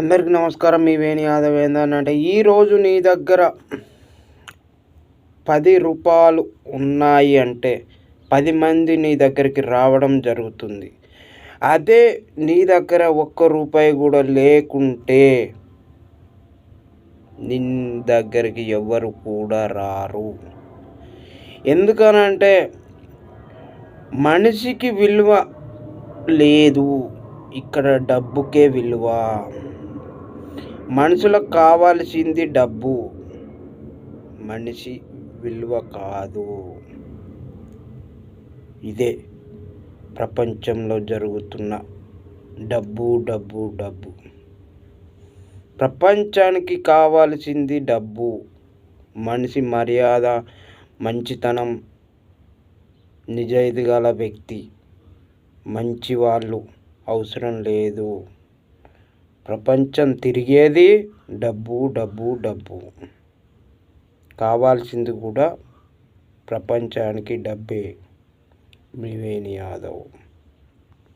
అందరికీ నమస్కారం. మీ వేణి యాదవ్ ఏంటంటే ఈరోజు నీ దగ్గర పది రూపాయలు ఉన్నాయి అంటే పది మంది నీ దగ్గరికి రావడం జరుగుతుంది. అదే నీ దగ్గర ఒక్క రూపాయి కూడా లేకుంటే నీ దగ్గరికి ఎవరు కూడా రారు. ఎందుకనంటే మనిషికి విలువ లేదు. ఇక్కడ డబ్బుకే విలువ. మనుషులకు కావాల్సింది డబ్బు. మనిషి విలువ కాదు. ఇదే ప్రపంచంలో జరుగుతున్న డబ్బు డబ్బు డబ్బు. ప్రపంచానికి కావాల్సింది డబ్బు. మనిషి మర్యాద మంచితనం నిజాయితీ గల వ్యక్తి. మంచి వాళ్ళు అవసరం లేదు. ప్రపంచం తిరిగేది డబ్బు డబ్బు డబ్బు. కావాల్సింది కూడా ప్రపంచానికి డబ్బే. మివేని యాదవ్.